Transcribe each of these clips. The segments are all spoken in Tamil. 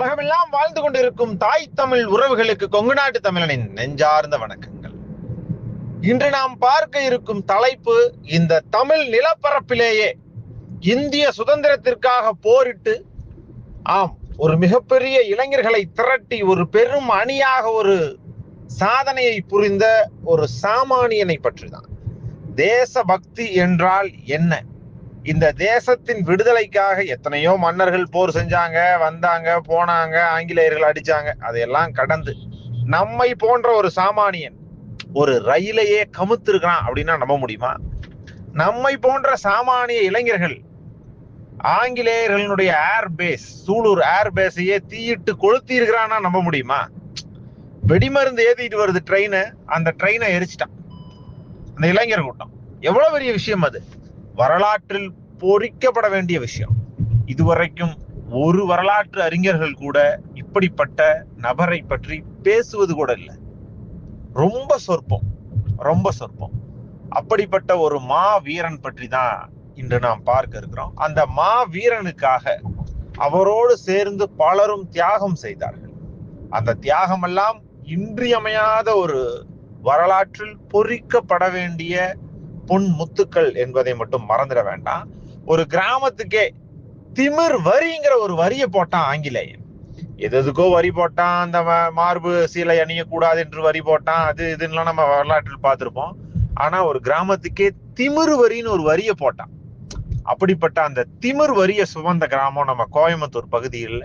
உலகமெல்லாம் வாழ்ந்து கொண்டிருக்கும் தாய் தமிழ் உறவுகளுக்கு கொங்கு நாட்டு தமிழனின் நெஞ்சார்ந்த வணக்கங்கள். இன்று நாம் பார்க்க இருக்கும் தலைப்பு இந்த தமிழ் நிலப்பரப்பிலேயே இந்திய சுதந்திரத்திற்காக போரிட்டு ஆம் ஒரு மிகப்பெரிய இளைஞர்களை திரட்டி ஒரு பெரும் அணியாக ஒரு சாதனையை புரிந்த ஒரு சாமானியனை பற்றிதான். தேசபக்தி என்றால் என்ன? இந்த தேசத்தின் விடுதலைக்காக எத்தனையோ மன்னர்கள் போர் செஞ்சாங்க வந்தாங்க போனாங்க ஆங்கிலேயர்கள் அடிச்சாங்க. அதையெல்லாம் கடந்து நம்மை போன்ற ஒரு சாமானியன் ஒரு ரயிலையே கமுத்திருக்கிறான் அப்படின்னா நம்ப முடியுமா? நம்மை போன்ற சாமானிய இளைஞர்கள் ஆங்கிலேயர்களுடைய ஏர் பேஸ் சூலூர் ஏர் பேஸையே தீயிட்டு கொளுத்தி இருக்கிறான்னா நம்ப முடியுமா? வெடிமருந்து ஏத்திட்டு வருது ட்ரெயினை அந்த ட்ரெயினை எரிச்சிட்டான். அந்த இளைஞர் கூட்டம். எவ்வளவு பெரிய விஷயம் அது? வரலாற்றில் பொறிக்கப்பட வேண்டிய விஷயம். இதுவரைக்கும் ஒரு வரலாற்று அறிஞர்கள் கூட இப்படிப்பட்ட நபரை பற்றி பேசுவது கூட இல்லை. ரொம்ப சொற்பம் ரொம்ப சொற்பம். அப்படிப்பட்ட ஒரு மா வீரன் பற்றி தான் இன்று நாம் பார்க்க இருக்கிறோம். அந்த மா வீரனுக்காக அவரோடு சேர்ந்து பலரும் தியாகம் செய்தார்கள். அந்த தியாகம் எல்லாம் இன்றியமையாத ஒரு வரலாற்றில் பொறிக்கப்பட வேண்டிய பொன் முத்துக்கள் என்பதை மட்டும் மறந்துட வேண்டாம். ஒரு கிராமத்துக்கே திமிர் வரிங்கிற ஒரு வரியை போட்டான் ஆங்கிலேயன். எது எதுக்கோ வரி போட்டான் அந்த மார்பு சீலை அணியக்கூடாது என்று வரி போட்டான் அது இதுன்னெல்லாம் நம்ம வரலாற்றில் பார்த்திருப்போம். ஆனா ஒரு கிராமத்துக்கே திமிர் வரின்னு ஒரு வரியை போட்டான். அப்படிப்பட்ட அந்த திமிர் வரிய சுமந்த கிராமம் நம்ம கோயம்புத்தூர் பகுதியில்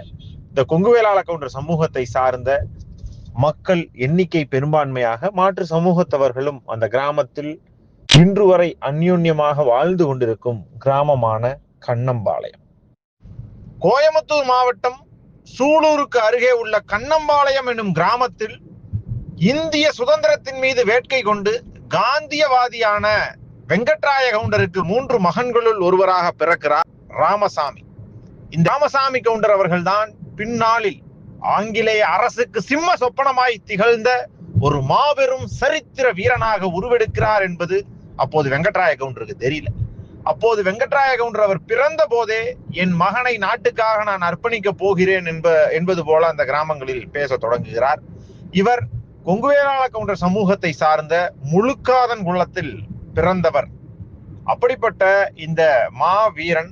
இந்த கொங்குவேலாள கவுண்டர் சமூகத்தை சார்ந்த மக்கள் எண்ணிக்கை பெரும்பான்மையாக மாற்று சமூகத்தவர்களும் அந்த கிராமத்தில் இன்று வரை அந்யோன்யமாக வாழ்ந்து கொண்டிருக்கும் கிராமமான கண்ணம்பாளையம். கோயம்புத்தூர் மாவட்டம் சூலூருக்கு அருகே உள்ள கண்ணம்பாளையம் என்னும் கிராமத்தில் இந்திய சுதந்திரத்தின் மீது வேட்கை கொண்டு காந்தியவாதியான வெங்கட்ராய கவுண்டருக்கு மூன்று மகன்களுள் ஒருவராக பிறக்கிறார் ராமசாமி. இந்த ராமசாமி கவுண்டர் அவர்கள்தான் பின்னாளில் ஆங்கிலேய அரசுக்கு சிம்ம சொப்பனமாய் திகழ்ந்த ஒரு மாபெரும் சரித்திர வீரனாக உருவெடுக்கிறார் என்பது அப்போது வெங்கட்ராய கவுண்டருக்கு தெரியல. அப்போது வெங்கட்ராய கவுண்டர் அவர் பிறந்த போதே என் மகனை நாட்டுக்காக நான் அர்ப்பணிக்க போகிறேன் என்ப என்பது போல அந்த கிராமங்களில் பேச தொடங்குகிறார். இவர் கொங்குவேலாள கவுண்டர் சமூகத்தை சார்ந்த முழுக்காதன் குளத்தில் பிறந்தவர். அப்படிப்பட்ட இந்த மா வீரன்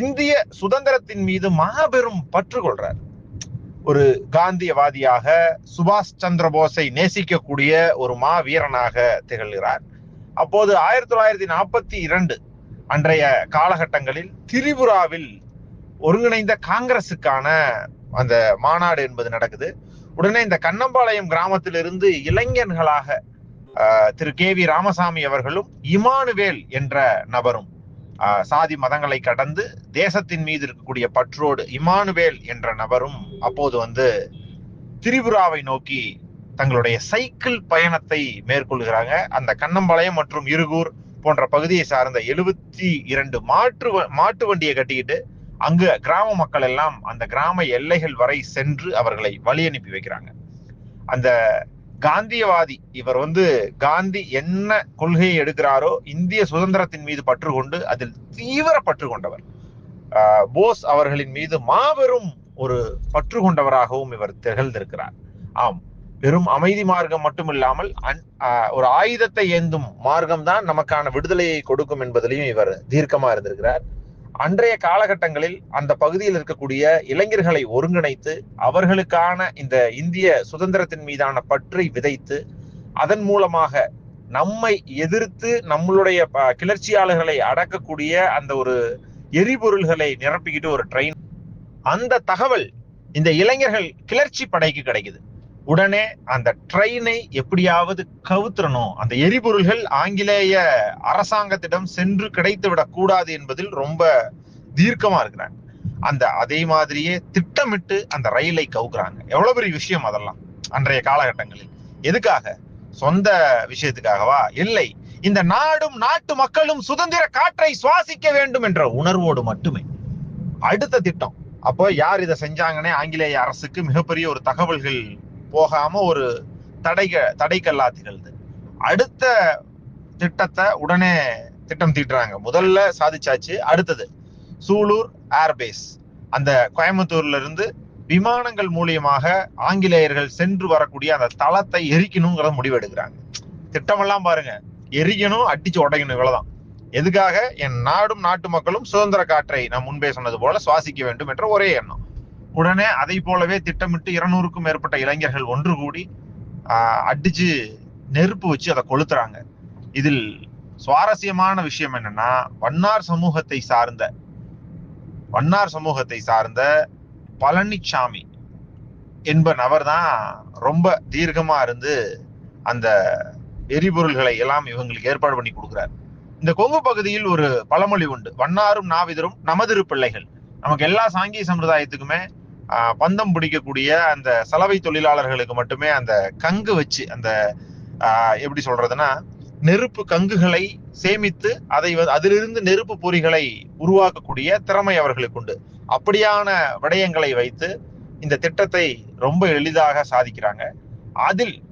இந்திய சுதந்திரத்தின் மீது மாபெரும் பற்று கொள்றார். ஒரு காந்தியவாதியாக சுபாஷ் சந்திர போஸை நேசிக்கக்கூடிய ஒரு மா வீரனாக திகழ்கிறார். அப்போது ஆயிரத்தி தொள்ளாயிரத்தி நாற்பத்தி இரண்டு அன்றைய காலகட்டங்களில் திரிபுராவில் ஒருங்கிணைந்த காங்கிரசுக்கான அந்த மாநாடு என்பது நடக்குது. உடனே இந்த கண்ணம்பாளையம் கிராமத்திலிருந்து இளைஞர்களாக திரு கே வி ராமசாமி அவர்களும் இமானுவேல் என்ற நபரும் சாதி மதங்களை கடந்து தேசத்தின் மீது இருக்கக்கூடிய பற்றோடு இமானுவேல் என்ற நபரும் அப்போது வந்து திரிபுராவை நோக்கி தங்களுடைய சைக்கிள் பயணத்தை மேற்கொள்கிறாங்க அந்த கண்ணம்பாளையம் மற்றும் இருகூர் போன்ற பகுதியை சார்ந்த எழுபத்தி இரண்டு மாற்று வ- மாட்டு வண்டியை கட்டிக்கிட்டு அங்கு கிராம மக்கள் எல்லாம் அந்த கிராம எல்லைகள் வரை சென்று அவர்களை வழி அனுப்பி வைக்கிறாங்க. அந்த காந்தியவாதி இவர் வந்து காந்தி என்ன கொள்கையை எடுக்கிறாரோ இந்திய சுதந்திரத்தின் மீது பற்று கொண்டு அதில் தீவிர பற்று கொண்டவர். ஆஹ் போஸ் அவர்களின் மீது மாபெரும் ஒரு பற்று கொண்டவராகவும் இவர் திகழ்ந்திருக்கிறார். ஆம் வெறும் அமைதி மார்க்கம் மட்டுமில்லாமல் அன்- ஒரு ஆயுதத்தை ஏந்தும் மார்க்கம் தான் நமக்கான விடுதலையை கொடுக்கும் என்பதிலையும் இவர் தீர்க்கமா இருந்திருக்கிறார். அன்றைய காலகட்டங்களில் அந்த பகுதியில் இருக்கக்கூடிய இளைஞர்களை ஒருங்கிணைத்து அவர்களுக்கான இந்த இந்திய சுதந்திரத்தின் மீதான பற்றை விதைத்து அதன் மூலமாக நம்மை எதிர்த்து நம்மளுடைய ப- கிளர்ச்சியாளர்களை அடக்கக்கூடிய அந்த ஒரு எரிபொருள்களை நிரப்பிக்கிட்டு ஒரு ட்ரெயின் அந்த தகவல் இந்த இளைஞர்கள் கிளர்ச்சி படைக்கு கிடைக்குது. உடனே அந்த ட்ரெயினை எப்படியாவது கவுத்துறணும் அந்த எரிபொருள்கள் ஆங்கிலேய அரசாங்கத்திடம் சென்று கிடைத்து விடக் கூடாது என்பதில் ரொம்ப தீர்க்கமா இருக்கிறாங்க. அந்த அதே மாதிரியே திட்டமிட்டு அந்த ரயிலை கவுக்குறாங்க. எவ்வளவு பெரிய விஷயம் அதெல்லாம் அன்றைய காலகட்டங்களில். எதுக்காக? சொந்த விஷயத்துக்காகவா? இல்லை. இந்த நாடும் நாட்டு மக்களும் சுதந்திர காற்றை சுவாசிக்க வேண்டும் என்ற உணர்வோடு மட்டுமே. அடுத்த திட்டம். அப்போ யார் இதை செஞ்சாங்கன்னே ஆங்கிலேய அரசுக்கு மிகப்பெரிய ஒரு தகவல்கள் போகாம ஒரு தடைக தடைக்கல்லா திகழ்து. அடுத்த திட்டத்தை உடனே திட்டம் தீட்டுறாங்க. முதல்ல சாதிச்சாச்சு அடுத்தது சூலூர் ஏர்பேஸ். அந்த கோயம்புத்தூர்ல இருந்து விமானங்கள் மூலியமாக ஆங்கிலேயர்கள் சென்று வரக்கூடிய அந்த தளத்தை எரிக்கணுங்கிறத முடிவெடுக்கிறாங்க. திட்டமெல்லாம் பாருங்க. எரிக்கணும் அடிச்சு உடையணும் இவ்வளவுதான். எதுக்காக? என் நாடும் நாட்டு மக்களும் சுதந்திர காற்றை நான் முன்பே சொன்னது போல சுவாசிக்க வேண்டும் என்ற ஒரே எண்ணம். உடனே அதை போலவே திட்டமிட்டு இருநூறுக்கும் மேற்பட்ட இளைஞர்கள் ஒன்று கூடி அடிச்சு நெருப்பு வச்சு அதை கொளுத்துறாங்க. இதில் சுவாரஸ்யமான விஷயம் என்னன்னா வண்ணார் சமூகத்தை சார்ந்த வண்ணார் சமூகத்தை சார்ந்த பழனிச்சாமி என்ப நபர் தான் ரொம்ப தீர்க்கமா இருந்து அந்த எரிபொருள்களை எல்லாம் இவங்களுக்கு ஏற்பாடு பண்ணி கொடுக்குறாரு. இந்த கொங்கு பகுதியில் ஒரு பழமொழி உண்டு. வண்ணாரும் நாவிதரும் நமதிரு பிள்ளைகள். நமக்கு எல்லா சாங்கிய சம்பிரதாயத்துக்குமே பந்தம் பிடிக்கக்கூடிய அந்த சலவை தொழிலாளர்களுக்கு மட்டுமே அந்த கங்கு வச்சு அந்த எப்படி சொல்றதுன்னா நெருப்பு கங்குகளை சேமித்து அதை அதிலிருந்து நெருப்பு பொறிகளை உருவாக்கக்கூடிய திறமை அவர்களுக்கு உண்டு. அப்படியான விடயங்களை வைத்து இந்த திட்டத்தை ரொம்ப எளிதாக சாதிக்கிறாங்க. அதில்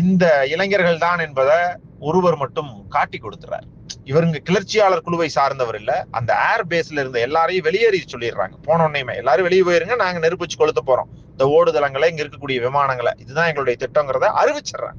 இந்த இளைஞர்கள் தான் என்பதை ஒருவர் மட்டும் காட்டி கொடுத்துறார். இவருங்க கிளர்ச்சியாளர் குழுவை சார்ந்தவர் இல்ல. அந்த ஏர் பேஸ்ல இருந்த எல்லாரையும் வெளியேறி சொல்லிடுறாங்க. போன எல்லாரும் வெளியே போயிருங்க நாங்க நெருப்பிச்சு கொளுத்த போறோம். இந்த ஓடுதளங்களை இங்க இருக்கக்கூடிய விமானங்களை. இதுதான் எங்களுடைய திட்டங்கிறத அறிவிச்சிடுறாங்க.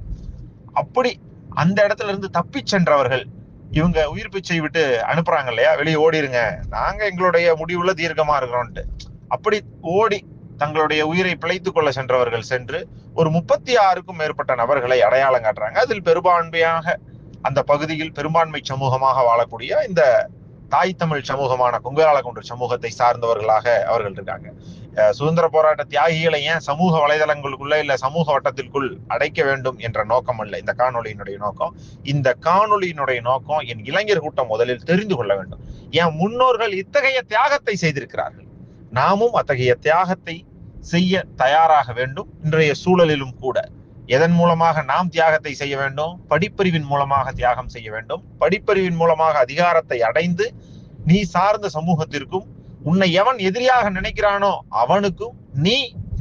அப்படி அந்த இடத்துல இருந்து தப்பி சென்றவர்கள் இவங்க உயிர் பிச்சை விட்டு அனுப்புறாங்க இல்லையா? வெளியே ஓடிருங்க. நாங்க எங்களுடைய முடிவுல தீர்க்கமா இருக்கிறோம்ட்டு அப்படி ஓடி தங்களுடைய உயிரை பிழைத்து கொள்ள சென்றவர்கள் சென்று ஒரு முப்பத்தி ஆறுக்கும் மேற்பட்ட நபர்களை அடையாளம் காட்டுறாங்க. அதில் பெரும்பான்மையாக அந்த பகுதியில் பெரும்பான்மை சமூகமாக வாழக்கூடிய இந்த தாய் தமிழ் சமூகமான கொங்காளகுன்று சமூகத்தை சார்ந்தவர்களாக அவர்கள் இருக்காங்க. சுதந்திர போராட்ட தியாகிகளை ஏன் சமூக வலைதளங்களுக்குள்ள இல்ல சமூக வட்டத்திற்குள் அடைக்க வேண்டும் என்ற நோக்கம் அல்ல? இந்த காணொலியினுடைய நோக்கம். இந்த காணொலியினுடைய நோக்கம் என் இளைஞர் கூட்டம் முதலில் தெரிந்து கொள்ள வேண்டும். என் முன்னோர்கள் இத்தகைய தியாகத்தை செய்திருக்கிறார்கள். நாமும் அத்தகைய தியாகத்தை செய்ய தயாராக வேண்டும். இன்றைய சூழலிலும் கூட. எதன் மூலமாக நாம் தியாகத்தை செய்ய வேண்டும்? படிப்பறிவின் மூலமாக தியாகம் செய்ய வேண்டும். படிப்பறிவின் மூலமாக அதிகாரத்தை அடைந்து நீ சார்ந்த சமூகத்திற்கும் உன்னை எவன் எதிரியாக நினைக்கிறானோ அவனுக்கும் நீ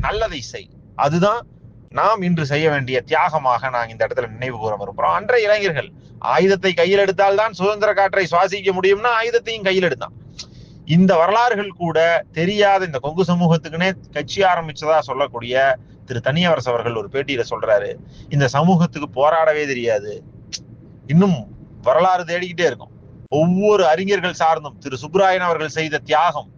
நல்லதை செய். அதுதான் நாம் இன்று செய்ய வேண்டிய தியாகமாக நான் இந்த இடத்துல நினைவு கூற விரும்புறோம். அன்றைய இளைஞர்கள் ஆயுதத்தை கையில் எடுத்தால்தான் சுதந்திர காற்றை சுவாசிக்க முடியும்னா ஆயுதத்தையும் கையில் எடுத்தான். இந்த வரலாறுகள் கூட தெரியாத இந்த கொங்கு சமூகத்துக்குன்னே கட்சி ஆரம்பிச்சதா சொல்லக்கூடிய திரு தனியவரசு அவர்கள் ஒரு பேட்டியில சொல்றாரு இந்த சமூகத்துக்கு போராடவே தெரியாது. இன்னும் வரலாறு தேடிக்கிட்டே இருக்கும். ஒவ்வொரு அறிஞர்கள் சார்ந்தும் திரு சுப்ராயன் அவர்கள் செய்த தியாகம்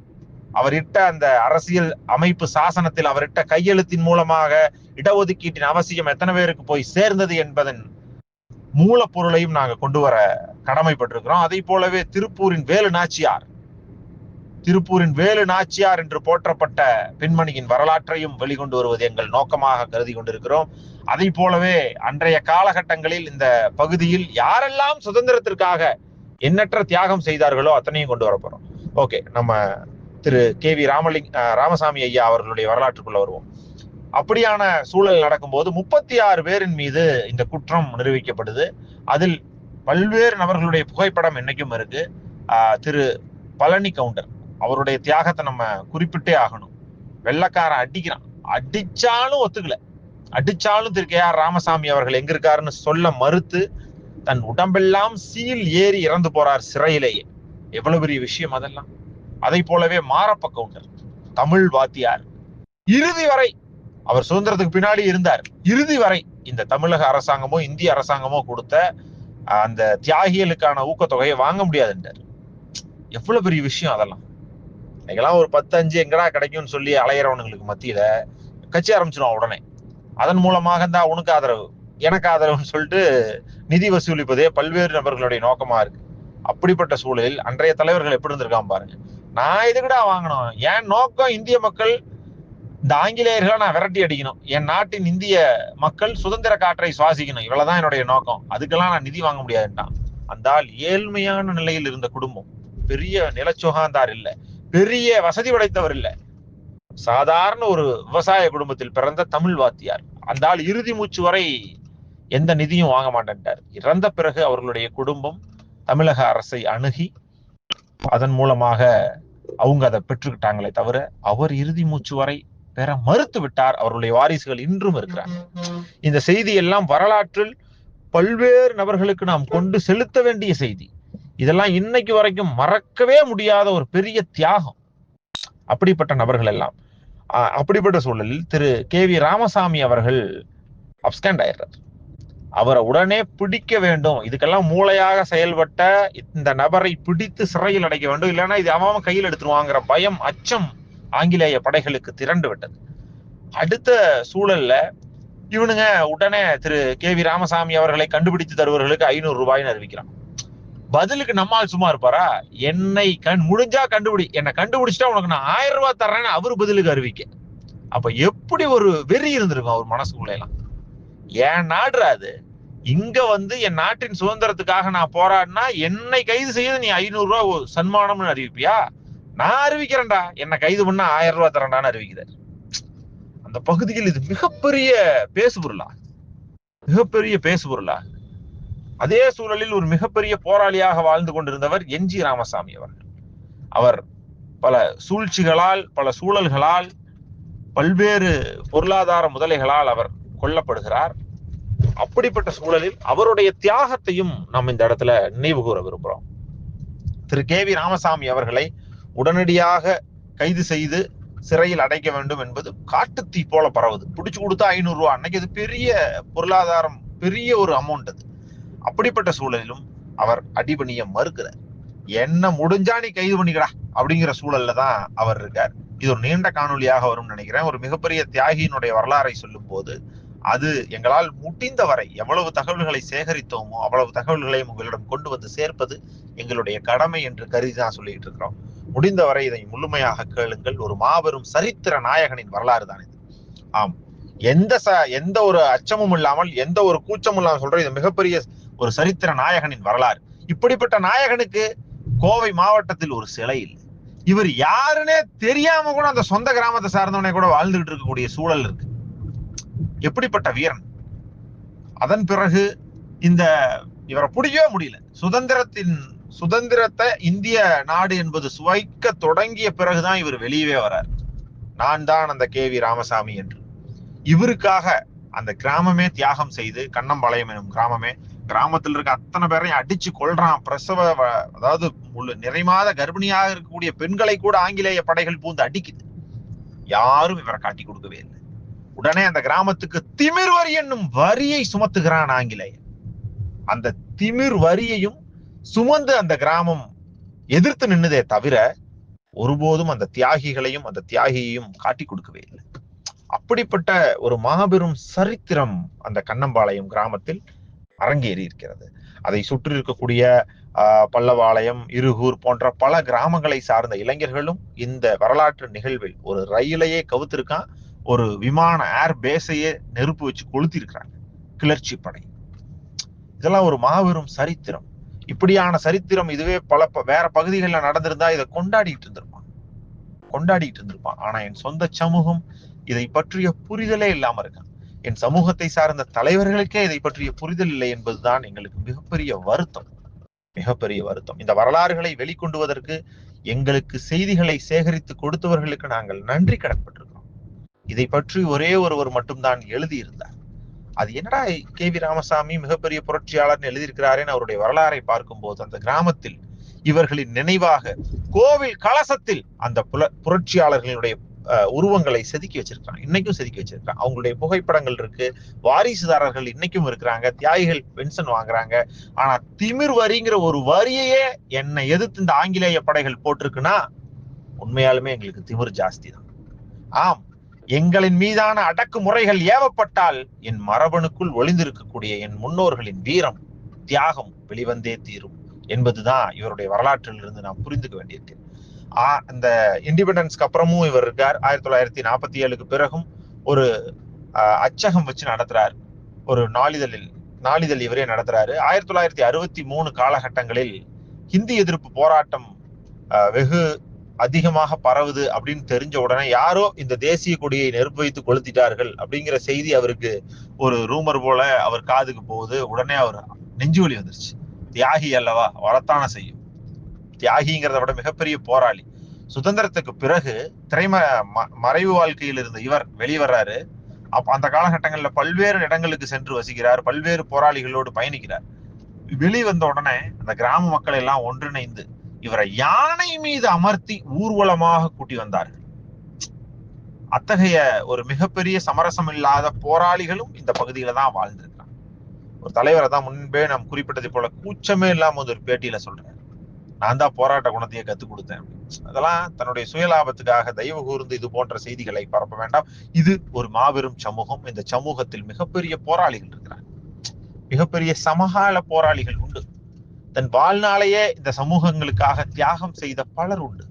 அவரிட்ட அந்த அரசியல் அமைப்பு சாசனத்தில் அவரிட்ட கையெழுத்தின் மூலமாக இடஒதுக்கீட்டின் அவசியம் எத்தனை பேருக்கு போய் சேர்ந்தது என்பதன் மூலப்பொருளையும் நாங்க கொண்டு வர கடமைப்பட்டிருக்கிறோம். அதை போலவே திருப்பூரின் வேலு நாச்சியார் திருப்பூரின் வேலு நாச்சியார் என்று போற்றப்பட்ட பெண்மணியின் வரலாற்றையும் வெளிகொண்டு வருவது எங்கள் நோக்கமாக கருதி கொண்டிருக்கிறோம். அதை போலவே அன்றைய காலகட்டங்களில் இந்த பகுதியில் யாரெல்லாம் சுதந்திரத்திற்காக எண்ணற்ற தியாகம் செய்தார்களோ அத்தனையும் கொண்டு வரப்போறோம் ஓகே நம்ம திரு கே வி ராமலிங் ராமசாமி ஐயா அவர்களுடைய வரலாற்றுக்குள்ள வருவோம். அப்படியான சூழல் நடக்கும்போது முப்பத்தி ஆறு பேரின் மீது இந்த குற்றம் நிரூபிக்கப்படுது. அதில் பல்வேறு நபர்களுடைய புகைப்படம் என்னைக்கும் இருக்கு. திரு பழனி கவுண்டர். அவருடைய தியாகத்தை நம்ம குறிப்பிட்டே ஆகணும். வெள்ளக்காரன் அடிக்கிறான். அடிச்சாலும் ஒத்துக்கல. அடிச்சாலும் திரு கே ஆர் ராமசாமி அவர்கள் எங்க இருக்காருன்னு சொல்ல மறுத்து தன் உடம்பெல்லாம் சீல் ஏறி இறந்து போறார் சிறையிலேயே. எவ்வளவு பெரிய விஷயம் அதெல்லாம். அதை போலவே மாரப்ப கவுண்டர் தமிழ் வாத்தியார். இறுதி வரை அவர் சுதந்திரத்துக்கு பின்னாடி இருந்தார். இறுதி வரை இந்த தமிழக அரசாங்கமோ இந்திய அரசாங்கமோ கொடுத்த அந்த தியாகிகளுக்கான ஊக்கத்தொகையை வாங்க முடியாதுன்றார். எவ்வளவு பெரிய விஷயம் அதெல்லாம். இன்னைக்கெல்லாம் ஒரு பத்து அஞ்சு எங்கடா கிடைக்கும்னு சொல்லி அலையிறவனுங்களுக்கு மத்தியில கட்சி ஆரம்பிச்சிடும் உடனே. அதன் மூலமாக தான் உனக்கு ஆதரவு எனக்கு ஆதரவுன்னு சொல்லிட்டு நிதி வசூலிப்பதே பல்வேறு நபர்களுடைய நோக்கமா இருக்கு. அப்படிப்பட்ட சூழலில் அன்றைய தலைவர்கள் எப்படி இருந்திருக்கான் பாருங்க. நான் இதுக்குடா வாங்கணும்? என் நோக்கம் இந்திய மக்கள் இந்த ஆங்கிலேயர்களை நான் விரட்டி அடிக்கணும். என் நாட்டின் இந்திய மக்கள் சுதந்திர காற்றை சுவாசிக்கணும். இவ்வளவுதான் என்னுடைய நோக்கம். அதுக்கெல்லாம் நான் நிதி வாங்க முடியாதுன்ட்டான். அந்த ஆள் ஏழ்மையான நிலையில் இருந்த குடும்பம். பெரிய நிலச்சொகாந்தார் இல்லை. பெரிய வசதி படைத்தவர் இல்ல. சாதாரண ஒரு விவசாய குடும்பத்தில் பிறந்த தமிழ் வாத்தியார். அந்த ஆள் இறுதி மூச்சு வரை எந்த நிதியும் வாங்க மாட்டேன்ட்டார். இறந்த பிறகு அவர்களுடைய குடும்பம் தமிழக அரசை அணுகி அதன் மூலமாக அவங்க அதை பெற்றுக்கிட்டாங்களே தவிர அவர் இறுதி மூச்சு வரை பெற மறுத்து விட்டார். அவருடைய வாரிசுகள் இன்றும் இருக்கிறார் இந்த செய்தி எல்லாம் வரலாற்றில் பல்வேறு நபர்களுக்கு நாம் கொண்டு செலுத்த வேண்டிய செய்தி. இதெல்லாம் இன்னைக்கு வரைக்கும் மறக்கவே முடியாத ஒரு பெரிய தியாகம். அப்படிப்பட்ட நபர்கள் எல்லாம் அப்படிப்பட்ட சூழலில் திரு கே வி ராமசாமி அவர்கள் அப்ஸ்கண்ட் ஆயிடுறார். அவரை உடனே பிடிக்க வேண்டும். இதுக்கெல்லாம் மூளையாக செயல்பட்ட இந்த நபரை பிடித்து சிறையில் அடைக்க வேண்டும். இல்லைன்னா இது அவன் கையில் எடுத்துருவாங்கிற பயம் அச்சம் ஆங்கிலேய படைகளுக்கு திரண்டு விட்டது. அடுத்த சூழல்ல இவனுங்க உடனே திரு கே வி ராமசாமி அவர்களை கண்டுபிடித்து தருவர்களுக்கு ஐநூறு ரூபாய்னு அறிவிக்கிறான். பதிலுக்கு நம்மால் சும்மா இருப்பாரா? என்னை கண் முடிஞ்சா கண்டுபிடி. என்னை கண்டுபிடிச்சிட்டா உனக்கு நான் ஆயிரம் ரூபாய் தர்றேன்னு அவரு பதிலுக்கு அறிவிக்க. அப்ப எப்படி ஒரு வெறி இருந்திருக்கும் அவர் மனசுக்குள்ள எல்லாம்? என் அது? இங்க வந்து என் நாட்டின் சுதந்திரத்துக்காக நான் போராடினா என்னை கைது செய்து நீ ஐநூறு ரூபா ஒரு சன்மானம்னு அறிவிப்பியா? நான் அறிவிக்கிறேன்டா. என்னை கைது பண்ணா ஆயிரம் ரூபாய் தரேன்டான்னு அறிவிக்கிறார். அந்த பகுதியில் இது மிகப்பெரிய பேசுபொருளா? மிகப்பெரிய பேசுபொருளா? அதே சூழலில் ஒரு மிகப்பெரிய போராளியாக வாழ்ந்து கொண்டிருந்தவர் என் ஜி ராமசாமி அவர்கள். அவர் பல சூழ்ச்சிகளால் பல சூழல்களால் பல்வேறு பொருளாதார முதலைகளால் அவர் கொல்லப்படுகிறார். அப்படிப்பட்ட சூழலில் அவருடைய தியாகத்தையும் நாம் இந்த இடத்துல நினைவு கூற விரும்புகிறோம் திரு கே வி ராமசாமி அவர்களை உடனடியாக கைது செய்து சிறையில் அடைக்க வேண்டும் என்பது காட்டுத்தீ போல பரவுது. பிடிச்சு கொடுத்தா ஐநூறுரூவா அன்னைக்கு அது பெரிய பொருளாதாரம் பெரிய ஒரு அமௌண்ட் அது. அப்படிப்பட்ட சூழலிலும் அவர் அடிபணிய மறுக்கிறார். என்ன முடிஞ்சா நீ கைது பண்ணிக்கடா அப்படிங்கிற சூழல்ல தான் அவர் இருக்கார். இது ஒரு நீண்ட காணொலியாக வரும்னு நினைக்கிறேன். ஒரு மிகப்பெரிய தியாகியினுடைய வரலாறை சொல்லும் போது அது எங்களால் முடிந்த வரை எவ்வளவு தகவல்களை சேகரித்தோமோ அவ்வளவு தகவல்களையும் உங்களிடம் கொண்டு வந்து சேர்ப்பது எங்களுடைய கடமை என்று கருதி தான் சொல்லிட்டு இருக்கிறோம். முடிந்தவரை இதை முழுமையாக கேளுங்கள். ஒரு மாபெரும் சரித்திர நாயகனின் வரலாறு தான் இது. ஆம். எந்த ச எந்த ஒரு அச்சமும் இல்லாமல் எந்த ஒரு கூச்சமும் இல்லாமல் சொல்ற இது மிகப்பெரிய ஒரு சரித்திர நாயகனின் வரலாறு. இப்படிப்பட்ட நாயகனுக்கு கோவை மாவட்டத்தில் ஒரு சிலை இல்லை. இவர் யாருன்னே தெரியாம கூட அந்த சொந்த கிராமத்தை சார்ந்தவனே கூட வாழ்ந்துகிட்டு இருக்கக்கூடிய சூழல் இருக்கு. எப்படிப்பட்ட வீரன்? அதன் பிறகு இந்த இவரை பிடிக்கவே முடியல. சுதந்திரத்தின் சுதந்திரத்தை இந்திய நாடு என்பது சுவைக்க தொடங்கிய பிறகுதான் இவர் வெளியவே வரார். நான் தான் அந்த கே வி ராமசாமி என்று. இவருக்காக அந்த கிராமமே தியாகம் செய்து கண்ணம்பாளையம் எனும் கிராமமே கிராமத்தில் இருக்க அத்தனை பேரையும் அடிச்சு கொள்றான் பிரசவ அதாவது முழு நிறைமாத கர்ப்பிணியாக இருக்கக்கூடிய பெண்களை கூட ஆங்கிலேய படைகள் பூந்து அடிக்குது. யாரும் இவரை காட்டி கொடுக்கவே இல்லை. உடனே அந்த கிராமத்துக்கு திமிர் வரி என்னும் வரியை சுமத்துகிறான் ஆங்கிலேயன். அந்த திமிர் வரியையும் சுமந்து அந்த கிராமம் எதிர்த்து நின்னதே தவிர ஒருபோதும் அந்த தியாகிகளையும் அந்த தியாகியையும் காட்டி கொடுக்கவே இல்லை. அப்படிப்பட்ட ஒரு மாபெரும் சரித்திரம் அந்த கண்ணம்பாளையம் கிராமத்தில் அரங்கேறி இருக்கிறது அதை சுற்றி இருக்கக்கூடிய ஆஹ், பல்லவாளையம் இருகூர் போன்ற பல கிராமங்களை சார்ந்த இளைஞர்களும் இந்த வரலாற்று நிகழ்வில் ஒரு ரயிலையே கவுத்திருக்கான் ஒரு விமான ஏர் பேஸையே நெருப்பு வச்சு கொளுத்திருக்கிறாங்க கிளர்ச்சி படை. இதெல்லாம் ஒரு மாபெரும் சரித்திரம். இப்படியான சரித்திரம் இதுவே பல ப- வேற பகுதிகளில் நடந்திருந்தா இதை கொண்டாடிட்டு இருந்திருப்பான். கொண்டாடிட்டு இருந்திருப்பான். ஆனா என் சொந்த சமூகம் இதை பற்றிய புரிதலே இல்லாம இருக்கான். என் சமூகத்தை சார்ந்த தலைவர்களுக்கே இதை பற்றிய புரிதல் இல்லை என்பதுதான் எங்களுக்கு மிகப்பெரிய வருத்தம். மிகப்பெரிய வருத்தம். இந்த வரலாறுகளை வெளிக்கொண்டுவதற்கு எங்களுக்கு செய்திகளை சேகரித்து கொடுத்தவர்களுக்கு நாங்கள் நன்றி கடன்பட்டிருக்கிறோம். இதை பற்றி ஒரே ஒருவர் மட்டும்தான் எழுதியிருந்தார். அது என்னடா கே வி ராமசாமி மிகப்பெரிய புரட்சியாளர்னு எழுதியிருக்கிறாரேன்னு அவருடைய வரலாறை பார்க்கும்போது அந்த கிராமத்தில் இவர்களின் நினைவாக கோவில் கலசத்தில் அந்த புல- புரட்சியாளர்களுடைய உருவங்களை செதுக்கி வச்சிருக்காங்க இன்னைக்கும் செதுக்கி வச்சிருக்காங்க அவங்களுடைய புகைப்படங்கள் இருக்கு. வாரிசுதாரர்கள் இன்னைக்கும் இருக்கிறாங்க. தியாகிகள் பென்ஷன் வாங்குறாங்க. ஆனா திமிர் வரிங்கிற ஒரு வரியையே என்னை எதிர்த்து இந்த ஆங்கிலேய படைகள் போட்டிருக்குன்னா உண்மையாலுமே எங்களுக்கு திமிர் ஜாஸ்தி தான் ஆம் எங்களின் மீதான அடக்குமுறைகள் ஏவப்பட்டால் என் மரபணுக்குள் ஒளிந்திருக்கக்கூடிய என் முன்னோர்களின் வீரம் தியாகம் வெளிவந்தே தீரும் என்பதுதான் இவருடைய வரலாற்றில் இருந்து நாம் புரிந்துக்க வேண்டியிருக்கு அந்த இண்டிபெண்டன்ஸ்க்கு அப்புறமும் இவர் இருக்கார். ஆயிரத்தி தொள்ளாயிரத்தி நாற்பத்தி ஏழுக்கு பிறகும் ஒரு அச்சகம் வச்சு நடத்துறார். ஒரு நாளிதழில் நாளிதழ் இவரே நடத்துறாரு. ஆயிரத்தி தொள்ளாயிரத்தி அறுபத்தி மூணு காலகட்டங்களில் ஹிந்தி எதிர்ப்பு போராட்டம் வெகு அதிகமாக பரவுது அப்படின்னு தெரிஞ்ச உடனே யாரோ இந்த தேசிய கொடியை நெருப்பு வைத்து கொளுத்திட்டார்கள் அப்படிங்கிற செய்தி அவருக்கு ஒரு ரூமர் போல அவர் காதுக்கு போகுது. உடனே அவர் நெஞ்சு வலி வந்துருச்சு. தியாகி அல்லவா? வரத்தான செய்யும். தியாகிங்கிறத விட மிகப்பெரிய போராளி. சுதந்திரத்துக்கு பிறகு திரைம ம- மறைவு வாழ்க்கையில் இருந்த இவர் வெளிவர்றாரு அப்ப அந்த காலகட்டங்கள்ல பல்வேறு இடங்களுக்கு சென்று வசிக்கிறார். பல்வேறு போராளிகளோடு பயணிக்கிறார். வெளி வந்த உடனே அந்த கிராம மக்கள் எல்லாம் ஒன்றிணைந்து இவரை யானை மீது அமர்த்தி ஊர்வலமாக கூட்டி வந்தார்கள். அத்தகைய ஒரு மிகப்பெரிய சமரசம் இல்லாத போராளிகளும் இந்த பகுதியில தான் வாழ்ந்திருக்கிறாங்க. ஒரு தலைவரை தான் முன்பே நாம் குறிப்பிட்டதை போல கூச்சமே இல்லாம ஒரு பேட்டியில சொல்றேன் நான் தான் போராட்ட குணத்தையே கத்துக் கொடுத்தேன் அதெல்லாம் தன்னுடைய சுயலாபத்துக்காக தயவு கூர்ந்து இது போன்ற செய்திகளை பரப்ப வேண்டாம். இது ஒரு மாபெரும் சமூகம். இந்த சமூகத்தில் மிகப்பெரிய போராளிகள் இருக்கிறாங்க. மிகப்பெரிய சமகால போராளிகள் உண்டு. தன் வாழ்நாளையே இந்த சமூகங்களுக்காக தியாகம் செய்த பலர் உண்டு.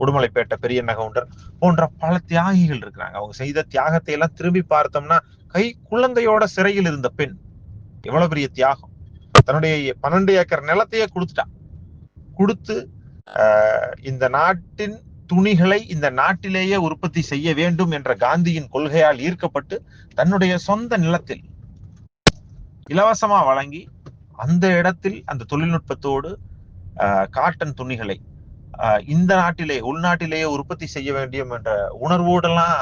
உடுமலைப்பேட்டை பெரிய நகவுண்டர் போன்ற பல தியாகிகள் இருக்கிறாங்க. அவங்க செய்த தியாகத்தை எல்லாம் திரும்பி பார்த்தோம்னா கை குழந்தையோட சிறையில் இருந்த பெண். எவ்வளவு பெரிய தியாகம். தன்னுடைய பன்னெண்டு ஏக்கர் நிலத்தையே கொடுத்துட்டான் கொடுத்து இந்த நாட்டின் துணிகளை இந்த நாட்டிலேயே உற்பத்தி செய்ய வேண்டும் என்ற காந்தியின் கொள்கையால் ஈர்க்கப்பட்டு தன்னுடைய சொந்த நிலத்தில் இலவசமா வழங்கி அந்த இடத்தில் அந்த தொழில்நுட்பத்தோடு காட்டன் துணிகளை இந்த நாட்டிலே உள்நாட்டிலேயே உற்பத்தி செய்ய வேண்டும் என்ற உணர்வோடெல்லாம்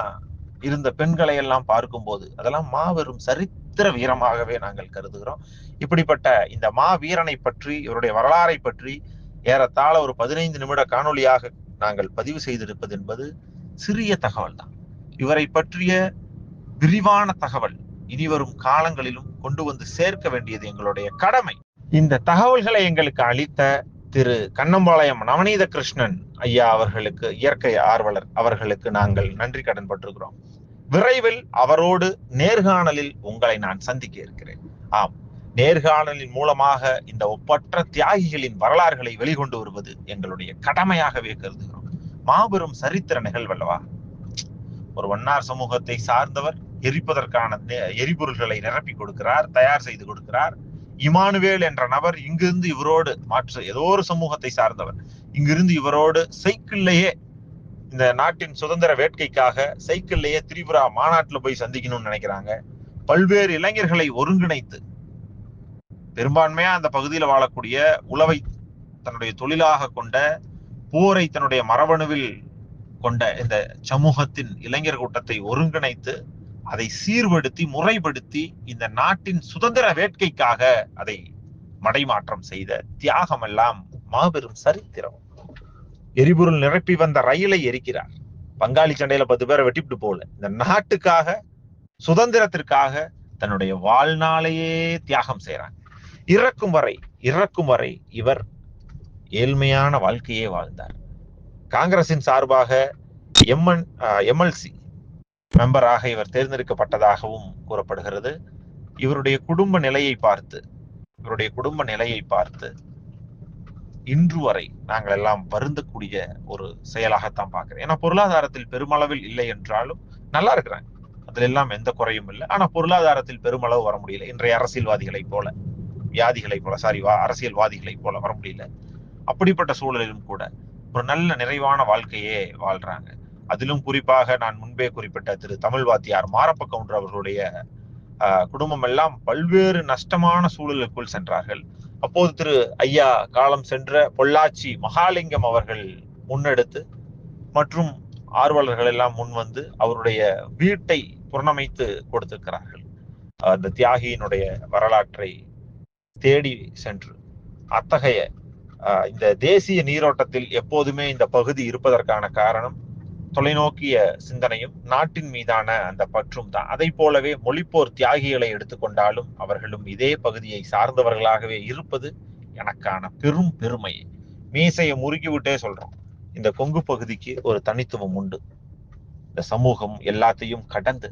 இருந்த பெண்களை எல்லாம் பார்க்கும்போது அதெல்லாம் மாபெரும் சரித்திர வீரமாகவே நாங்கள் கருதுகிறோம். இப்படிப்பட்ட இந்த மா வீரனை பற்றி இவருடைய வரலாறை பற்றி ஏறத்தாழ ஒரு பதினைந்து நிமிட காணொலியாக நாங்கள் பதிவு செய்திருப்பது என்பது சிறிய தகவல் தான் இவரை பற்றிய விரிவான தகவல் இனிவரும் காலங்களிலும் கொண்டு வந்து சேர்க்க வேண்டியது எங்களுடைய கடமை. இந்த தகவல்களை எங்களுக்கு அளித்த திரு கண்ணம்பாளையம் நவநீத கிருஷ்ணன் ஐயா அவர்களுக்கு இயற்கை ஆர்வலர் அவர்களுக்கு நாங்கள் நன்றி கடன் பட்டிருக்கிறோம். விரைவில் அவரோடு நேர்காணலில் உங்களை நான் சந்திக்க இருக்கிறேன். ஆம். நேர்காணலின் மூலமாக இந்த ஒப்பற்ற தியாகிகளின் வரலாறுகளை வெளிகொண்டு வருவது எங்களுடைய கடமையாகவே கருதுகிறோம். மாபெரும் சரித்திர நிகழ்வல்லவா? ஒரு வண்ணார் சமூகத்தை சார்ந்தவர் எரிப்பதற்கான எரிபொருள்களை நிரப்பி கொடுக்கிறார் தயார் செய்து கொடுக்கிறார். இமானுவேல் என்ற நபர் இங்கிருந்து இவரோடு மாற்று ஏதோ ஒரு சமூகத்தை சார்ந்தவர். இங்கிருந்து இவரோடு சைக்கிள்லயே இந்த நாட்டின் சுதந்திர வேட்கைக்காக சைக்கிள்லேயே திரிபுரா மாநாட்டுல போய் சந்திக்கணும்னு நினைக்கிறாங்க. பல்வேறு இளைஞர்களை ஒருங்கிணைத்து பெரும்பான்மையா அந்த பகுதியில் வாழக்கூடிய உழவை தன்னுடைய தொழிலாக கொண்ட போரை தன்னுடைய மரபணுவில் கொண்ட இந்த சமூகத்தின் இளைஞர் கூட்டத்தை ஒருங்கிணைத்து அதை சீர்படுத்தி முறைப்படுத்தி இந்த நாட்டின் சுதந்திர வேட்கைக்காக அதை மடைமாற்றம் செய்த தியாகம் எல்லாம் மாபெரும் சரித்திரம். எரிபொருள் நிரப்பி வந்த ரயிலை எரிக்கிறார். பங்காளி சண்டையில பத்து பேரை வெட்டிவிட்டு போல இந்த நாட்டுக்காக சுதந்திரத்திற்காக தன்னுடைய வாழ்நாளையே தியாகம் செய்யறாங்க இறக்கும் வரை இறக்கும் வரை இவர் ஏழ்மையான வாழ்க்கையே வாழ்ந்தார். காங்கிரசின் சார்பாக எம்என் எம்எல்சி மெம்பராக இவர் தேர்ந்தெடுக்கப்பட்டதாகவும் கூறப்படுகிறது. இவருடைய குடும்ப நிலையை பார்த்து இவருடைய குடும்ப நிலையை பார்த்து இன்று வரை நாங்கள் எல்லாம் வருந்தக்கூடிய ஒரு செயலாகத்தான் பார்க்கிறேன். ஏன்னா பொருளாதாரத்தில் பெருமளவில் இல்லை என்றாலும் நல்லா இருக்கிறாங்க. அதுல எல்லாம் எந்த குறையும் இல்லை. ஆனா பொருளாதாரத்தில் பெருமளவு வர முடியல. இன்றைய அரசியல்வாதிகளை போல. வியாதிகளை போல சாரி அரசியல்வாதிகளை போல வர முடியல. அப்படிப்பட்ட சூழலிலும் கூட ஒரு நல்ல நிறைவான வாழ்க்கையே வாழ்றாங்க. அதிலும் குறிப்பாக நான் முன்பே குறிப்பிட்ட திரு தமிழ் வாத்தியார் மாரப்ப கவுண்டர் அவர்களுடைய குடும்பம் எல்லாம் பல்வேறு நஷ்டமான சூழலுக்குள் சென்றார்கள். அப்போது திரு ஐயா காலம் சென்ற பொள்ளாச்சி மகாலிங்கம் அவர்கள் முன்னெடுத்து மற்றும் ஆர்வலர்கள் எல்லாம் முன் வந்து அவருடைய வீட்டை புறணமைத்து கொடுத்திருக்கிறார்கள். அந்த தியாகியினுடைய வரலாற்றை தேடி சென்று. அத்தகைய இந்த தேசிய நீரோட்டத்தில் எப்போதுமே இந்த பகுதி இருப்பதற்கான காரணம் தொலைநோக்கிய சிந்தனையும் நாட்டின் மீதான அந்த பற்றும் தான். அதை போலவே மொழிப்போர் தியாகிகளை எடுத்துக்கொண்டாலும் அவர்களும் இதே பகுதியை சார்ந்தவர்களாகவே இருப்பது எனக்கான பெரும் பெருமை. மீசையை முறுக்கிவிட்டே சொல்றோம். இந்த கொங்கு பகுதிக்கு ஒரு தனித்துவம் உண்டு. இந்த சமூகம் எல்லாத்தையும் கடந்து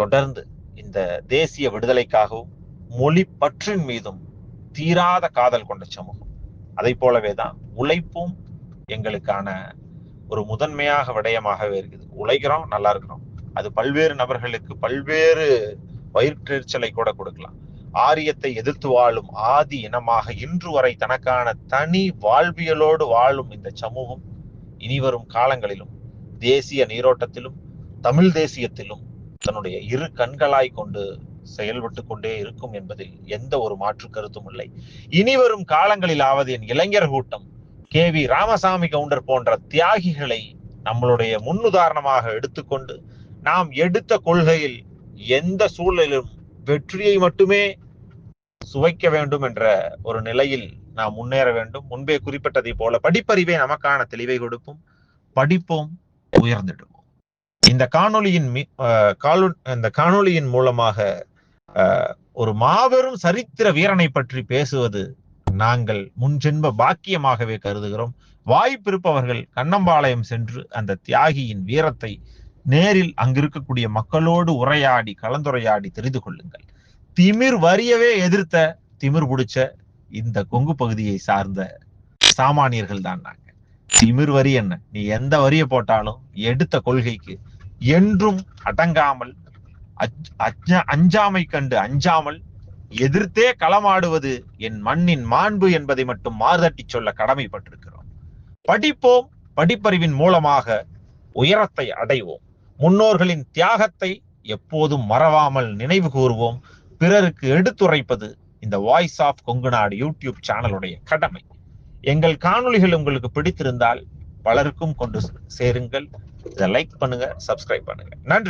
தொடர்ந்து இந்த தேசிய விடுதலைக்காகவும் மொழி பற்றின் மீதும் தீராத காதல் கொண்ட சமூகம். அதை போலவே தான் உழைப்பும் எங்களுக்கான ஒரு முதன்மையாக விடயமாகவே இருக்குது. உழைக்கிறோம் நல்லா இருக்கிறோம். அது பல்வேறு நபர்களுக்கு பல்வேறு வயிற்றெரிச்சலை கூட கொடுக்கலாம். ஆரியத்தை எதிர்த்து வாழும் ஆதி இனமாக இன்று வரை தனக்கான தனி வாழ்வியலோடு வாழும் இந்த சமூகம் இனிவரும் காலங்களிலும் தேசிய நீரோட்டத்திலும் தமிழ் தேசியத்திலும் தன்னுடைய இரு கண்களாய் கொண்டு செயல்பட்டு கொண்டே இருக்கும் என்பதில் எந்த ஒரு மாற்று கருத்தும் இல்லை. இனிவரும் காலங்களிலாவது என் இளைஞர் கூட்டம் கே வி ராமசாமி கவுண்டர் போன்ற தியாகிகளை நம்மளுடைய முன்னுதாரணமாக எடுத்துக்கொண்டு நாம் எடுத்த கொள்கையில் எந்த சூழலிலும் வெற்றியை மட்டுமே சுவைக்க வேண்டும் என்ற ஒரு நிலையில் நாம் முன்னேற வேண்டும். முன்பே குறிப்பிட்டதை போல படிப்பறிவே நமக்கான தெளிவை கொடுப்போம் படிப்போம் உயர்ந்திடுவோம். இந்த காணொலியின் இந்த காணொலியின் மூலமாக ஒரு மாபெரும் சரித்திர வீரனை பற்றி பேசுவது நாங்கள் முன்ஜென்ப பாக்கியமாகவே கருதுகிறோம். வாய்ப்பிருப்பவர்கள் கண்ணம்பாளையம் சென்று அந்த தியாகியின் வீரத்தை நேரில் அங்கிருக்கக்கூடிய மக்களோடு உரையாடி கலந்துரையாடி தெரிந்து கொள்ளுங்கள். திமிர் வரியவே எதிர்த்த திமிர் பிடிச்ச இந்த கொங்கு பகுதியை சார்ந்த சாமானியர்கள் தான் நாங்க திமிர் வரி என்ன? நீ எந்த வரியை போட்டாலும் எடுத்த கொள்கைக்கு என்றும் அடங்காமல் அஞ்சாமை கண்டு அஞ்சாமல் எதிர்த்தே களமாடுவது என் மண்ணின் மாண்பு என்பதை மட்டும் மாறுதட்டி சொல்ல கடமைப்பட்டிருக்கிறோம். படிப்போம் படிப்பறிவின் மூலமாக உயரத்தை அடைவோம். முன்னோர்களின் தியாகத்தை எப்போதும் மறவாமல் நினைவு கூறுவோம். பிறருக்கு எடுத்துரைப்பது இந்த வாய்ஸ் ஆஃப் கொங்குநாடு யூடியூப் சேனலுடைய கடமை. எங்கள் காணொளிகள் உங்களுக்கு பிடித்திருந்தால் பலருக்கும் கொண்டு சேருங்கள். இதை லைக் பண்ணுங்க சப்ஸ்கிரைப் பண்ணுங்க. நன்றி.